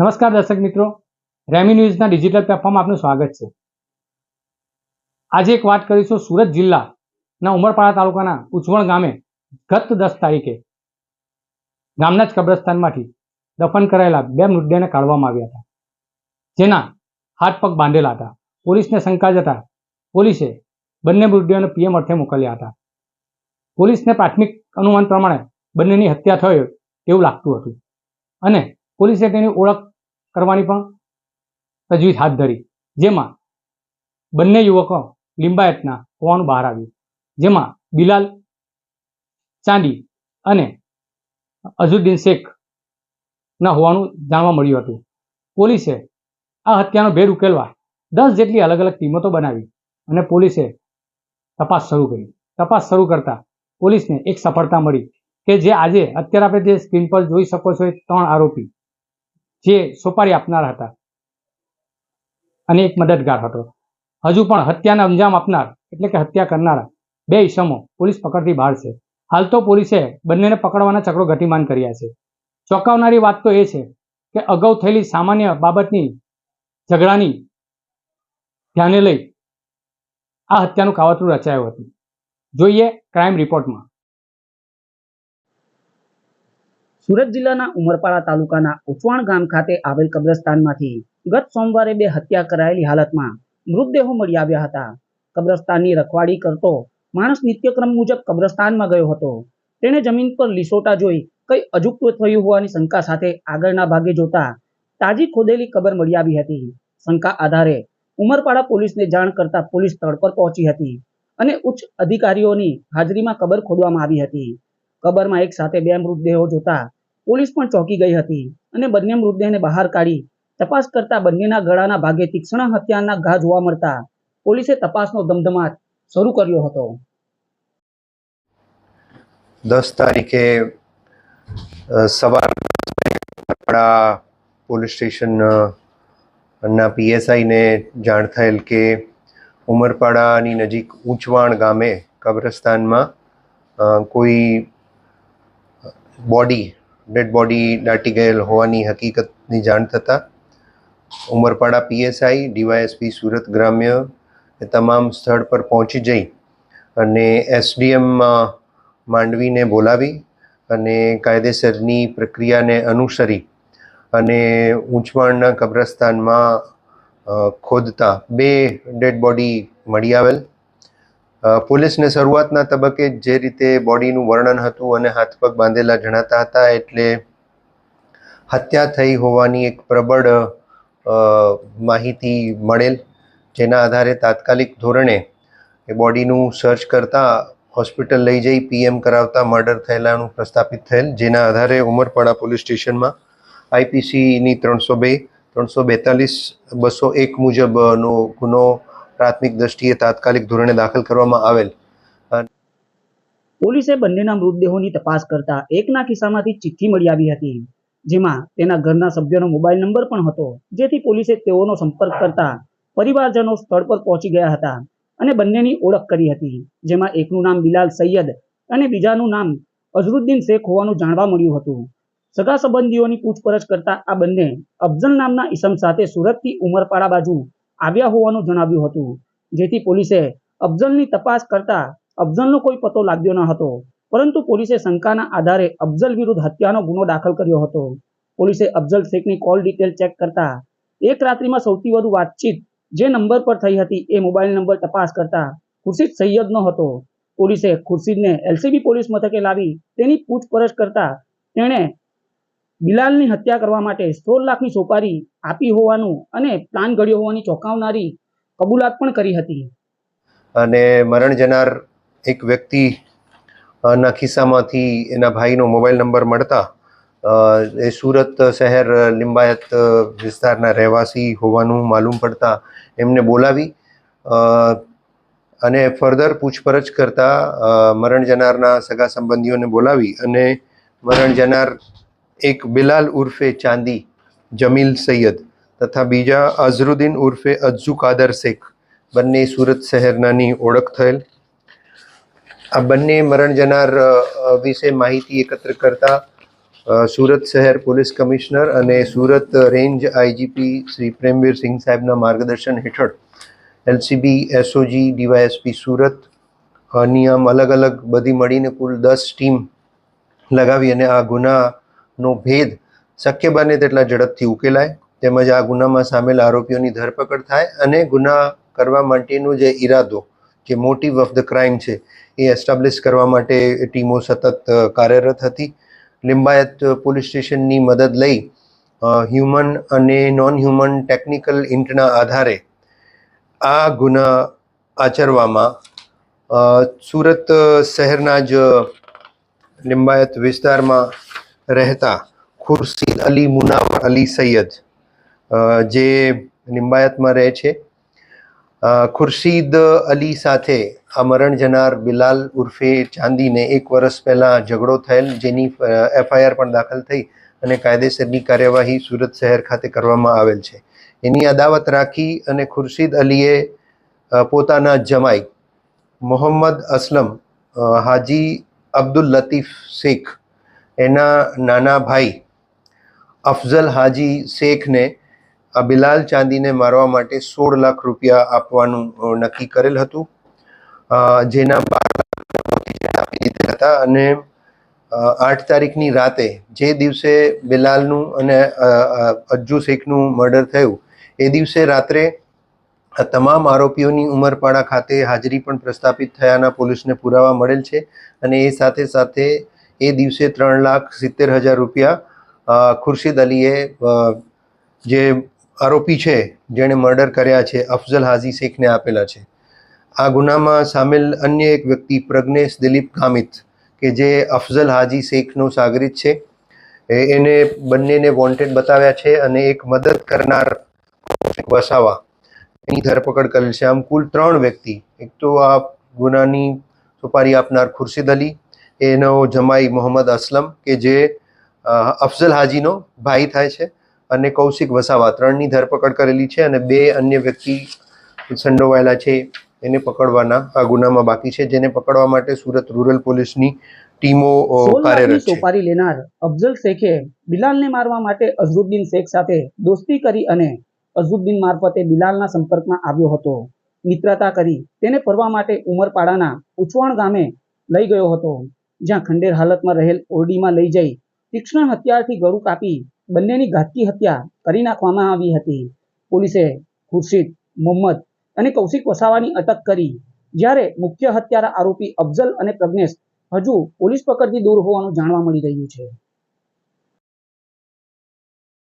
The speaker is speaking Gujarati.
નમસ્કાર દર્શક મિત્રો. રેમી ન્યૂઝના ડિજિટલ પ્લેટફોર્મ આપનું સ્વાગત છે. આજે એક વાત કરીશું સુરત જિલ્લાના ઉમરપાડા તાલુકાના ઉચવણ ગામે ગત દસ તારીખે ગામના જ કબ્રસ્તાનમાંથી દફન કરાયેલા બે મૃતદેહને કાઢવામાં આવ્યા હતા. જેના હાથ પગ બાંધેલા હતા. પોલીસને શંકા જતા પોલીસે બંને મૃતદેહોને પીએમ અર્થે મોકલ્યા હતા. પોલીસને પ્રાથમિક અનુમાન પ્રમાણે બંનેની હત્યા થઈ તેવું લાગતું હતું. અને પોલીસે તેની ઓળખ કરવાની પણ તજવીજ હાથ ધરી. જેમાં બંને યુવકો લિંબાયતના હોવાનું બહાર આવ્યું. જેમાં બિલાલ ચાંદી અને અઝુદ્દીન શેખના હોવાનું જાણવા મળ્યું હતું. પોલીસે આ હત્યાનો ભેદ ઉકેલવા દસ જેટલી અલગ અલગ ટીમો બનાવી અને પોલીસે તપાસ શરૂ કરી. તપાસ શરૂ કરતા પોલીસને એક સફળતા મળી કે જે આજે અત્યારે આપણે જે સ્ક્રીન પર જોઈ શકો છો એ ત્રણ આરોપી જે સોપારી આપનાર હતા. અને એક મદદગાર હતો. હજુ પણ હત્યાના અંજામ આપનાર, એટલે કે હત્યા કરનારા, બે ઈસમો પોલીસ પકડથી બહાર છે. હાલ તો પોલીસે બંનેને પકડવાના ચક્રો ગતિમાન કર્યા છે. ચોંકાવનારી વાત તો એ છે કે અગાઉ થયેલી સામાન્ય બાબતની ઝઘડાની ધ્યાને લઈ આ હત્યાનું કાવતરું રચાયું હતું. જોઈએ ક્રાઇમ રિપોર્ટમાં. સુરત જિલ્લાના ઉમરપાડા તાલુકાના ઉચવાણ ગામ ખાતે આવેલ કબ્રસ્તાનમાંથી ગત સોમવારે બે હત્યા કરાયેલી હાલતમાં મૃતદેહો મળી આવ્યા હતા. કબ્રસ્તાનની રખવાડી કરતો માણસ નિત્યક્રમ મુજબ કબ્રસ્તાનમાં ગયો હતો. તેણે જમીન પર લીસોટા જોઈ કઈ અજુકતું થયું હોવાની શંકા સાથે આગળના ભાગે જોતા તાજી ખોદેલી કબર મળી આવી હતી. શંકા આધારે ઉમરપાડા પોલીસને જાણ કરતા પોલીસ સ્થળ પર પહોંચી હતી અને ઉચ્ચ અધિકારીઓની હાજરીમાં કબર ખોદવામાં આવી હતી. કબરમાં એક સાથે બે મૃતદેહો જોતા પોલીસ પણ ચોંકી ગઈ હતી અને બંને મૃતદેહને બહાર કાઢી તપાસ કરતા બંનેના ગળાના ભાગે તીક્ષ્ણ હત્યાના ઘા જોવા મળતા પોલીસે તપાસનો ધમધમાટ શરૂ કર્યો હતો. દસ તારીખે અ, સવાર પોલીસ સ્ટેશન ના પીએસઆઈને જાણ થયેલ કે ઉમરપાડાની નજીક ઊંચવાણ ગામે કબ્રસ્તાનમાં કોઈ બોડી ડેડ બોડી દાટી ગયેલ હોવાની હકીકતની જાણ થતાં ઉમરપાડા પીએસઆઈ ડીવાયએસપી સુરત ગ્રામ્ય એ તમામ સ્થળ પર પહોંચી જઈ અને એસડીએમ માંડવીને બોલાવી અને કાયદેસરની પ્રક્રિયાને અનુસરી અને ઊંચવાણના કબ્રસ્તાનમાં ખોદતા બે ડેડ બોડી મળી આવેલ. પોલીસને શરૂઆતના તબક્કે જે રીતે બોડીનું વર્ણન હતું અને હાથ પગ બાંધેલા જણાતા હતા એટલે હત્યા થઈ હોવાની એક પ્રબળ માહિતી મળેલ, જેના આધારે તાત્કાલિક ધોરણે એ બોડીનું સર્ચ કરતા હોસ્પિટલ લઈ જઈ પીએમ કરાવતા મર્ડર થયેલાનું પ્રસ્થાપિત થયેલ, જેના આધારે ઉમરપાડા પોલીસ સ્ટેશનમાં આઈપીસીની ત્રણસો બે, ત્રણસો બેતાલીસ, બસો એક મુજબનો ગુનો પ્રાથમિક દ્રષ્ટિએ તાત્કાલિક ધોરણે દાખલ કરવામાં આવેલ. પોલીસે બંનેના મૃતદેહોની તપાસ કરતા એકના ખિસ્સામાંથી ચિઠ્ઠી મળી આવી હતી, જેમાં તેના ઘરના સભ્યોનો મોબાઈલ નંબર પણ હતો, જેથી પોલીસે તેઓનો સંપર્ક કરતા પરિવારજનો સ્થળ પર પહોંચી ગયા હતા અને બંનેની ઓળખ કરી હતી, જેમાં એકનું નામ બિલાલ સૈયદ અને બીજાનું નામ અઝરુદ્દીન શેખ હોવાનું જાણવા મળ્યું હતું. સગા સંબંધીઓની પૂછપરછ કરતા આ બંને અફઝલ નામના ઈસમ સાથે સુરતથી ઉમરપાડા બાજુ આવ્યા હોવાનું જણાવ્યું હતું. જેથી પોલીસે અફઝલની તપાસ કરતા અફઝલનો કોઈ પતો લાગ્યો ન હતો. પરંતુ પોલીસે શંકાના આધારે અફઝલ વિરુદ્ધ હત્યાનો ગુનો દાખલ કર્યો હતો. પોલીસે અફઝલ શેખની કોલ ડિટેલ ચેક કરતા એક રાત્રિમાં સૌથી વધુ વાતચીત જે નંબર પર થઈ હતી એ મોબાઈલ નંબર તપાસ કરતા ખુરશીદ સૈયદનો હતો. પોલીસે ખુરશીદને એલસીબી પોલીસ મથકે લાવી તેની પૂછપરછ કરતા તેણે બિલાલની હત્યા કરવા માટે સોળ લાખની સોપારી આપી હોવાનું અને પ્લાન ઘડ્યો હોવાની ચોંકાવનારી કબૂલાત પણ કરી હતી. અને મરણ જનાર એક વ્યક્તિ ના ખિસ્સામાંથી એના ભાઈનો મોબાઈલ નંબર મળતા એ સુરત શહેર લિંબાયત વિસ્તારના રહેવાસી હોવાનું માલુમ પડતા એમને બોલાવી અને ફર્ધર પૂછપરછ કરતા મરણ જનારના સગા સંબંધીઓને બોલાવી અને મરણ જનાર એક બિલાલ ઉર્ફે ચાંદી, જમીલ સૈયદ તથા બીજા અઝરુદ્દીન ઉર્ફે અજ્જુ કાદર શેખ. બંને સુરત શહેરનાની ઓળખ થયેલ. આ બંને મરણ જનાર વિશે માહિતી એકત્ર કરતા સુરત શહેર પોલીસ કમિશનર અને સુરત રેન્જ આઈજીપી શ્રી પ્રેમવીર સિંહ સાહેબના માર્ગદર્શન હેઠળ એલસીબી, એસઓજી, ડીવાયએસપી સુરત નિયમ અલગ અલગ બધી મળીને કુલ દસ ટીમ લગાવી અને આ ગુનાનો ભેદ શક્ય બને તેટલા ઝડપથી ઉકેલાય. તેમજ આ ગુનામાં સામેલ આરોપીઓની ધરપકડ થાય અને ગુના કરવા માટેનો જે ઈરાદો, જે મોટિવ ઓફ ધ ક્રાઇમ છે, એ એસ્ટાબ્લિશ કરવા માટે ટીમો સતત કાર્યરત હતી. લિંબાયત પોલીસ સ્ટેશનની મદદ લઈ હ્યુમન અને નોન હ્યુમન ટેકનિકલ ઇન્ટના આધારે આ ગુના આચરવામાં સુરત શહેરના જ લિંબાયત વિસ્તારમાં રહેતા ખુરશીદ અલી મુનાવર અલી સૈયદ જે લિંબાયતમાં રહે છે. ખુરશીદ અલી સાથે આ મરણ જનાર બિલાલ ઉર્ફે ચાંદીને એક વર્ષ પહેલાં ઝઘડો થયેલ, જેની એફઆઈઆર પણ દાખલ થઈ અને કાયદેસરની કાર્યવાહી સુરત શહેર ખાતે કરવામાં આવેલ છે. એની અદાવત રાખી અને ખુરશીદ અલીએ પોતાના જમાઈ મોહમ્મદ અસલમ હાજી અબ્દુલ લતીફ શેખ એના નાના ભાઈ અફઝલ હાજી શેખને, આ બિલાલ ચાંદીને મારવા માટે સોળ લાખ રૂપિયા આપવાનું નક્કી કરેલ હતું. જેના આપી દીધા હતા અને આઠ તારીખની રાતે જે દિવસે બિલાલનું અને અજ્જુ શેખનું મર્ડર થયું, એ દિવસે રાત્રે તમામ આરોપીઓની ઉમરપાડા ખાતે હાજરી પણ પ્રસ્થાપિત થયાના પોલીસને પુરાવા મળેલ છે અને એ સાથે સાથે એ દિવસે ત્રણ લાખ સિત્તેર હજાર રૂપિયા ખુરશીદ અલીએ જે આરોપી છે, જેણે મર્ડર કર્યા છે, અફઝલ હાજી શેખને આપેલા છે. આ ગુનામાં સામેલ અન્ય એક વ્યક્તિ, પ્રજ્ઞેશ દિલીપ કામિત કે જે અફઝલ હાજી શેખનો સાગરિત છે. એને બંનેને વોન્ટેડ બતાવ્યા છે અને એક મદદ કરનાર વસાવા. એની ધરપકડ કરેલ છે. આમ કુલ ત્રણ વ્યક્તિ. એક તો આ ગુનાની સુપારી આપનાર ખુરશીદ અલી એનો જમાઈ મોહમ્મદ અસલમ કે જે અફઝલ હાજીનો ભાઈ થાય છે અને કૌશિક વસાવા ત્રણની ધરપકડ કરેલી છે અને બે અન્ય વ્યક્તિ સંડોવાયેલા છે એને પકડવાના આ ગુનામાં બાકી છે જેને પકડવા માટે સુરત રૂરલ પોલીસની ટીમો કાર્યરત છે. સોપારી લેનાર અફઝલ શેખે બિલાલને મારવા માટે અઝરુદ્દીન શેખ સાથે દોસ્તી કરી અને અઝરુદ્દીન મારફતે બિલાલના સંપર્કમાં આવ્યો હતો. મિત્રતા કરી. તેને ફરવા માટે ઉમરપાડાના ઉચવાણ ગામે લઈ ગયો હતો. જ્યાં ખંડેર હાલતમાં રહેલ ઓરડીમાં લઈ જઈ તીક્ષ્ણ હથિયારથી ગળું કાપી બંનેની ઘાતકી હત્યા કરી નાખવામાં આવી હતી. પોલીસે ખુરશીદ, મોહમ્મદ અને કૌશિક વસાવાની અટક કરી, જ્યારે મુખ્ય હત્યારા આરોપી અફઝલ અને પ્રજ્ઞેશ હજુ પોલીસ પકડથી દૂર હોવાનું જાણવા મળી રહ્યું છે.